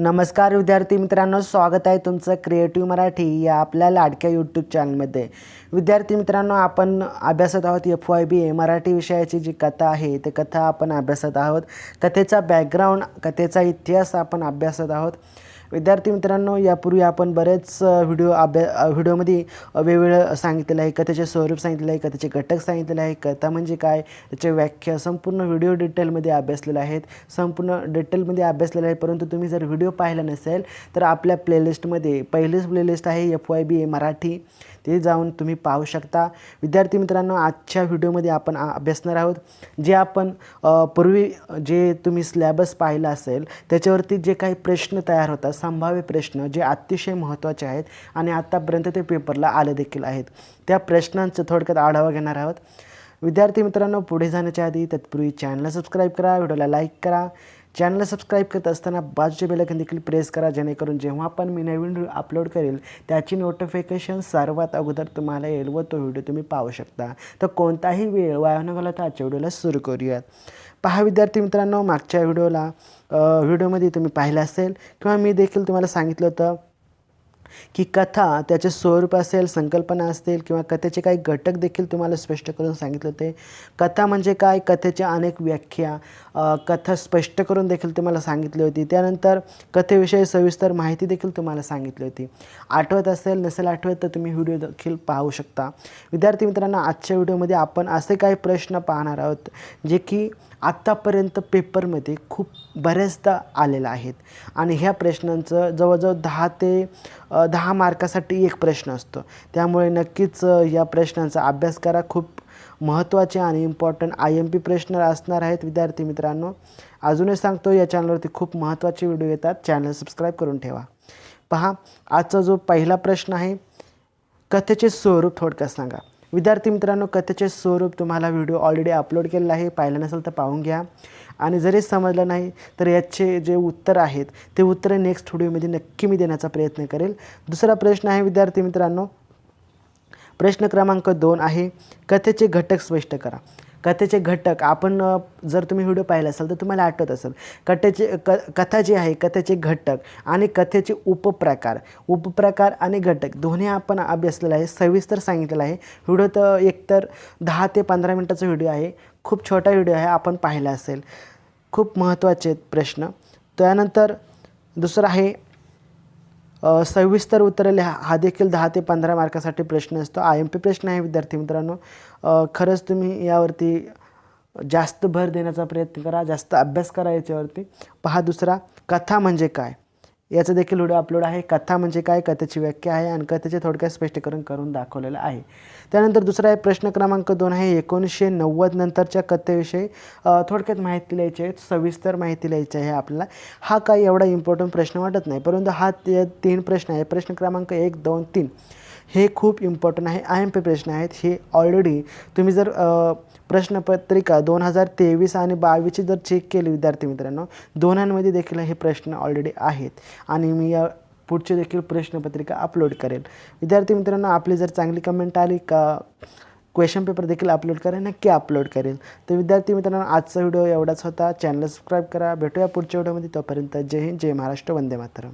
नमस्कार विद्यार्थी मित्रांनो स्वागत आहे तुमचं क्रिएटिव्ह मराठी या आपल्या लाडक्या यूट्यूब चॅनलमध्ये विद्यार्थी मित्रांनो आपण अभ्यासत आहोत F Y B A Marathi विषयाची जी कथा आहे ते कथा आपण अभ्यासत आहोत. कथेचा बॅकग्राऊंड कथेचा इतिहास आपण अभ्यासत आहोत. विद्यार्थी मित्रांनो यापूर्वी आपण बरेच व्हिडिओ अभ्या व्हिडिओमध्ये वेगवेगळं सांगितलेलं आहे. कथेचे स्वरूप सांगितलेलं आहे कथेचे घटक सांगितलेले आहे. कथा म्हणजे काय? त्याची व्याख्या संपूर्ण व्हिडिओ डिटेलमध्ये अभ्यासलेले आहेत. संपूर्ण डिटेलमध्ये अभ्यासलेले आहे परंतु तुम्ही जर व्हिडिओ पाहिला नसेल तर आपल्या प्लेलिस्टमध्ये पहिलीच प्लेलिस्ट आहे F Y B A Marathi. ते जाऊन तुम्ही पाहू शकता. विद्यार्थी मित्रांनो आजच्या व्हिडिओमध्ये आपण अभ्यासणार आहोत. जे आपण पूर्वी जे तुम्ही स्लॅबस पाहिला असेल त्याच्यावरती जे काही प्रश्न तयार होतात संभाव्य प्रश्न जे अतिशय महत्त्वाचे आहेत आणि आत्तापर्यंत ते पेपरला आले देखील आहेत. त्या प्रश्नांचं थोडक्यात आढावा घेणार आहोत. विद्यार्थी मित्रांनो पुढे जाण्याच्या आधी तत्पूर्वी चॅनलला सबस्क्राईब करा व्हिडिओला लाईक करा. चॅनलला सबस्क्राईब करत असताना बाजूचे बेलकन देखील प्रेस करा जेणेकरून जेव्हा पण मी नवीन व्हिडिओ अपलोड करेल त्याची नोटिफिकेशन सर्वात अगोदर तुम्हाला येईल व तो व्हिडिओ तुम्ही पाहू शकता. तर कोणताही वेळ वाया न घालवता आजच्या व्हिडिओला सुरू करूयात. पहा विद्यार्थी मित्रांनो मागच्या व्हिडिओला व्हिडिओमध्ये तुम्ही पाहिलं असेल किंवा मी देखील तुम्हाला सांगितलं होतं की कथा त्याचे स्वरूप असेल संकल्पना असतील किंवा कथेचे काही घटक देखील तुम्हाला स्पष्ट करून सांगितले होते. कथा म्हणजे काय? कथेच्या अनेक व्याख्या कथा स्पष्ट करून देखील तुम्हाला सांगितली होती. त्यानंतर कथेविषयी सविस्तर माहिती देखील तुम्हाला सांगितली होती. आठवत असेल नसेल आठवत तर तुम्ही व्हिडिओ देखील पाहू शकता. विद्यार्थी मित्रांनो आजच्या व्हिडिओमध्ये आपण असे काही प्रश्न पाहणार आहोत जे की आत्तापर्यंत पेपरमध्ये खूप बऱ्याचदा आलेलं आहेत. आणि ह्या प्रश्नांचं जवळजवळ दहा ते दहा मार्कासाठी एक प्रश्न असतो. त्यामुळे नक्कीच या प्रश्नांचा अभ्यास करा. खूप महत्त्वाचे आणि इम्पॉर्टंट आय एम पी प्रश्न असणार आहेत विद्यार्थी मित्रांनो. अजूनही सांगतो या चॅनलवरती खूप महत्त्वाचे व्हिडिओ येतात. चॅनल सबस्क्राईब करून ठेवा. पहा आजचा जो पहिला प्रश्न आहे कथेचे स्वरूप थोडक्यात सांगा. विद्यार्थी मित्रांनो कथेचे स्वरूप तुम्हाला व्हिडिओ ऑलरेडी अपलोड केलेला आहे. पाहिलं नसेल तर पाहून घ्या. आणि जरी समजलं नाही तर याचे जे उत्तर आहेत ते उत्तर नेक्स्ट व्हिडिओमध्ये नक्की मी देण्याचा प्रयत्न करेल. दुसरा प्रश्न आहे विद्यार्थी मित्रांनो प्रश्न क्रमांक दोन आहे कथेचे घटक स्पष्ट करा. कथेचे घटक आपण जर तुम्ही व्हिडिओ पाहिला असाल तर तुम्हाला आठवत असेल कथेचे क कथा जी आहे कथेचे घटक आणि कथेचे उपप्रकार उपप्रकार आणि घटक दोन्ही आपण अभ्यासलेलं आहे सविस्तर सांगितलेलं आहे. व्हिडिओ तर एकतर दहा ते पंधरा मिनटाचा व्हिडिओ आहे खूप छोटा व्हिडिओ आहे आपण पाहिला असेल. खूप महत्त्वाचे आहेत प्रश्न. त्यानंतर दुसरं आहे सविस्तर उत्तरं लिहा. हा देखील दहा ते पंधरा मार्कासाठी प्रश्न असतो. आय एम पी प्रश्न आहे विद्यार्थी मित्रांनो. खरंच तुम्ही यावरती जास्त भर देण्याचा प्रयत्न करा. जास्त अभ्यास करा याच्यावरती. पहा दुसरा कथा म्हणजे काय? याचं देखील व्हिडिओ अपलोड आहे. कथा म्हणजे काय? कथेची व्याख्या आहे आणि कथेचे थोडक्यात स्पष्टीकरण करून दाखवलेलं आहे. त्यानंतर दुसरा आहे प्रश्न क्रमांक दोन आहे. एकोणीसशे नव्वद नंतरच्या कथेविषयी थोडक्यात माहिती लिहायची आहे. सविस्तर माहिती लिहायची आहे आपल्याला. हा काही एवढा इम्पॉर्टंट प्रश्न वाटत नाही. परंतु हा ते तीन प्रश्न आहे. प्रश्न क्रमांक एक दोन तीन. हे खूप इम्पॉर्टंट आहे. आय एम पी प्रश्न आहेत. हे ऑलरेडी तुम्ही जर प्रश्नपत्रिका दोन हजार तेवीस आणि बावीसची जर चेक केली विद्यार्थी मित्रांनो दोन्हांमध्ये देखील हे प्रश्न ऑलरेडी आहेत. आणि मी या पुढचे देखील प्रश्नपत्रिका अपलोड करेल विद्यार्थी मित्रांनो आपली जर चांगली कमेंट आली का क्वेश्चन पेपर देखील अपलोड करेल नक्की अपलोड करेल तर विद्यार्थी मित्रांनो आजचा व्हिडिओ एवढाच होता. चॅनल सबस्क्राईब करा. भेटूया पुढच्या व्हिडिओमध्ये तोपर्यंत जय हिंद जय महाराष्ट्र. वंदे मातरम.